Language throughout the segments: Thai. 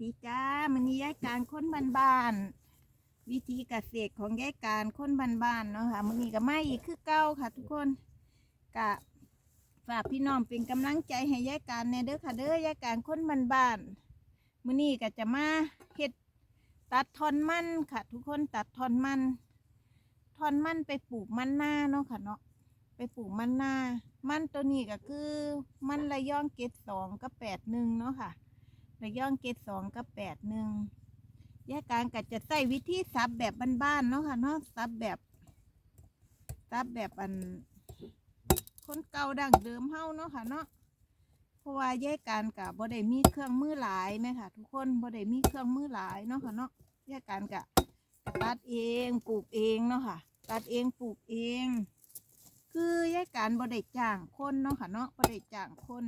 ดีจ้ามันนี้ยายการค้นบ้านๆวิธีเกษตรของยายการค้นบ้านๆเนาะค่ะมันนี้ก็ไม่อีกคือเก้าค่ะ ทุกคนกะฝากพี่น้องเป็นกำลังใจให้ยายการในเด้อค่ะเด้อยายการค้นบ้านๆมื้อนี้ก็จะมาเฮ็ดตัดทอนมันค่ะ ทุกคนตัดทอนมันทอนมันไปปลูกมันหน้าเนาะค่ะเนาะไปปลูกมันหน้า มันตัวนี้ก็คือมันระย่องเกตสองกับแปดหนึ่งเนาะค่ะ ระย่องเกตสองกับแปดหนึ่งแยกการก็จะใส่วิธีซับแบบบ้านๆเนาะค่ะเนาะซับแบบซับแบบอัน คนเก่าดั้งเดิมเฮาเนาะค่ะเนาะเพราะว่าแยกการกับบ่ได้มีเครื่องมือหลายไหมค่ะ ทุกคนบ่ได้มีเครื่องมือหลายเนาะค่ะเนาะแยกการกะตัดเองปลูกเองเนาะค่ะ ตัดเองปลูกเอง คือแยกการบ่ได้จ้างคนเนาะค่ะเนาะบ่ได้จ้างคน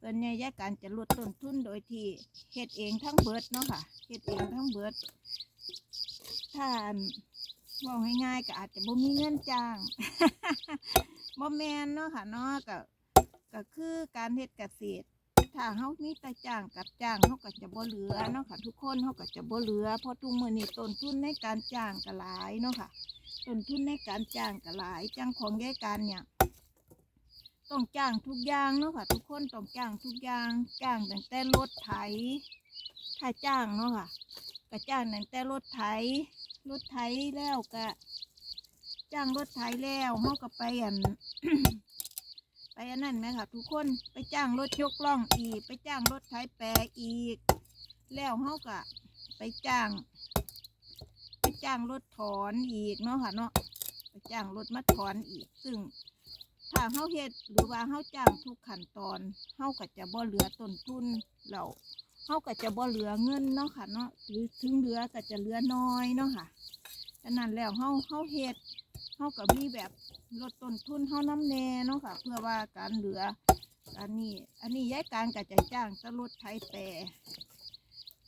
ส่วนใหญ่แยกการจะลดต้นทุนโดยที่เฮ็ดเองทั้งเบิดเนาะค่ะเฮ็ดเองทั้งเบิด ถ้าว่าง่ายๆก็อาจจะบ่มีเงินจ้างบ่แมนเนาะค่ะเนาะก็ก็คือการเฮ็ดเกษตร ถ้าเฮามีแต่จ้างกับจ้างเฮาก็จะบ่เหลือเนาะค่ะ ทุกคนเฮาก็จะบ่เหลือเพราะทุกมื้อนี้ต้นทุนในการจ้างก็หลายเนาะค่ะต้นทุนในการจ้างก็หลายจ้างของยายการเนี่ย ต้องจ้างทุกอย่างเนาะค่ะ ทุกคนต้องจ้างทุกอย่างจ้างตั้งแต่รถไถ ถ้าจ้างเนาะค่ะก็จ้างตั้งแต่รถไถรถไถแล้วก็จ้างรถไถแล้วเฮาก็ไปอันไปอันนั้นไหมค่ะ ทุกคนไปจ้างรถยกล่องอีก ไปจ้างรถไถแปรอีก แล้วเฮาก็ไปจ้าง ไปจ้างรถถอนอีกเนาะค่ะเนาะไปจ้างรถมาถอนอีก ซึ่ง ถ้าเฮาเฮ็ดหรือว่าเฮาจ้างทุกขั้นตอนเฮาก็จะบ่เหลือต้นทุนเราเฮาก็จะบ่เหลือเงินเนาะค่ะเนาะหรือถึงเหลือก็จะเหลือน้อยเนาะค่ะดังนั้นแล้วเฮาเฮาเฮ็ดเฮาก็มีแบบลดต้นทุนเฮาน้ำแน่เนาะค่ะ เพื่อว่าการเหลืออันนี้ อันนี้ย้ายการก็จะจ้างแตรถไถแปร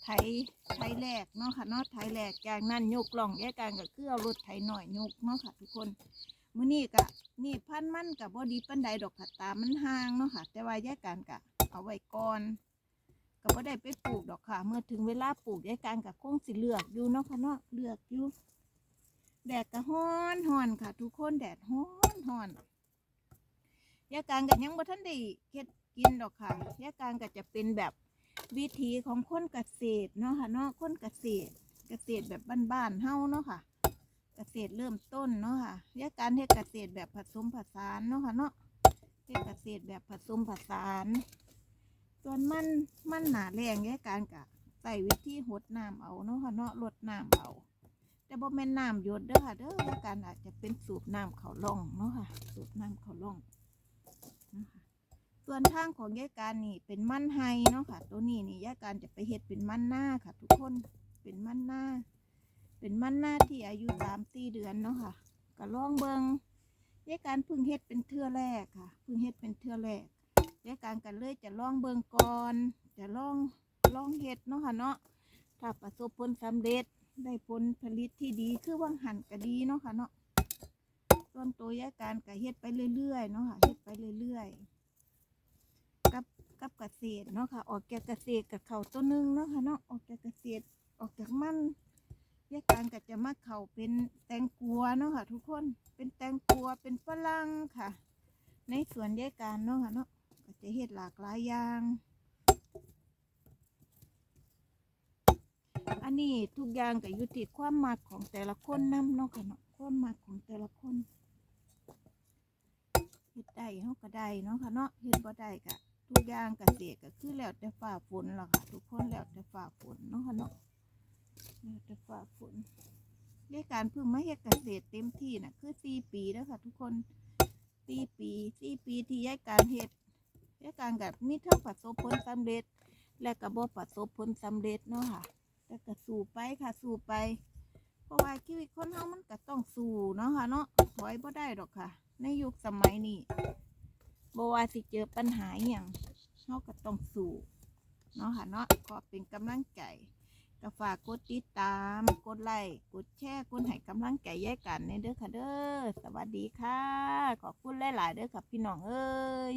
ไถไถแรกเนาะค่ะเนาะไถแรกจากนั้นยกล่องย้ายการก็คือเอารถไถหน่อยยกเนาะค่ะ ทุกคน มื้อนี้ก็นี่พันมันกับบ่ดีปานใดดอกค่ะตามันห่างเนาะค่ะ แต่ว่าแยกการกะเอาไว้ก่อนก็บ่ได้ไปปลูกดอกค่ะ เมื่อถึงเวลาปลูกแยกการกะคงสิเลือกอยู่เนาะค่ะเนาะเลือกอยู่แดดก็ฮ้อนฮ้อนค่ะ ทุกคนแดดฮ้อนฮ้อนแยกการก็ยังบ่ทันได้เฮ็ดกินดอกค่ะแยกการก็จะเป็นแบบวิถีของคนเกษตรเนาะค่ะเนาะคนเกษตรเกษตรแบบบ้านๆเฮาเนาะค่ะ กษตรเริ่มต้นเนาะค่ะเรียกการเฮ็ดเกษตรแบบผสมผสานเนาะค่ะเนาะเฮ็ดเกษตรแบบผสมผสาน ส่วนมันมันหนาแรงเรียกการกะใส่วิธีหดน้ำเอาเนาะค่ะเนาะลดน้ำเอา แต่บ่แม่นน้ำหยดเด้อค่ะเด้อเรียกการอาจจะเป็นสูบน้ำเขาล่องเนาะค่ะ สูบน้ำเขาล่องนะคะส่วนทางของยายการนี่เป็นมันไฮเนาะค่ะ ตัวนี้นี่ยายการจะไปเฮ็ดเป็นมันหน้าค่ะ ทุกคนเป็นมันหน้า เป็นมันหน้าที่อายุสามสี่เดือนเนาะค่ะก็ลองเบิงยายการพึ่งเฮ็ดเป็นเทื่อแรกค่ะ พึ่งเฮ็ดเป็นเทื่อแรกยายการกันเลยจะลองเบิงก่อนจะลองลองเฮ็ดเนาะค่ะเนาะถ้าประสบผลสำเร็จได้ผลผลิตที่ดีคือว่างหันก็ดีเนาะค่ะเนาะส่วนตัวยายการก็เฮ็ดไปเรื่อยๆเนาะค่ะเฮ็ดไปเรื่อยๆกับกับเกษตรเนาะค่ะ ออกจากเกษตรกับเขาตัวหนึงเนาะค่ะเนาะออกจากเกษตรออกจากมัน แยกการก็จะมาเขาเป็นแตงกัวเนาะค่ะ ทุกคนเป็นแตงกัวเป็นฝรั่งค่ะ ในสวนแยกการเนาะค่ะเนาะก็จะเฮ็ดหลากหลายอย่างอันนี้ทุกอย่างก็อยู่ที่ความมักของแต่ละคนนํเนาะค่ะเนาะความมักของแต่ละคนเฮ็ดได้เฮาก็ได้เนาะค่ะเนาะเฮ็ดบ่ได้ก็ทุกอย่างกเกษตรก็คือแล้วแต่ฟ้าฝนล่ะค่ะ ทุกคนแล้วแต่ฟ้าฝนเนาะค่ะเนาะ เราจะฝ่าฝนเรียกการเพึ่งมาเฮ็ดเกษตรเต็มที่น่ะ คือสี่ปีแล้วค่ะ ทุกคนสี่ปีสี่ปีที่ย้ายการเฮ็ดย้ายการกับมีทั้งประสบผลสำเร็จ และก็บ่ประสบผลสำเร็จเนาะค่ะแต่ก็สู้ไปค่ะสู้ไป เพราะว่าชีวิตคนเฮามันก็ต้องสู้เนาะค่ะเนาะถอยบ่ได้ดอกค่ะ ในยุคสมัยนี้บ่ว่าสิเจอปัญหาอย่างเฮาก็ต้องสู้เนาะค่ะเนาะขอเป็นกำลังใจ ก็ฝากกดติดตาม กดไลค์กดแชร์กดให้กำลังใจแยกกันในเด้อค่ะเด้อสวัสดีค่ะ ขอบคุณหลาย ๆ เด้อค่ะพี่น้องเอ้ย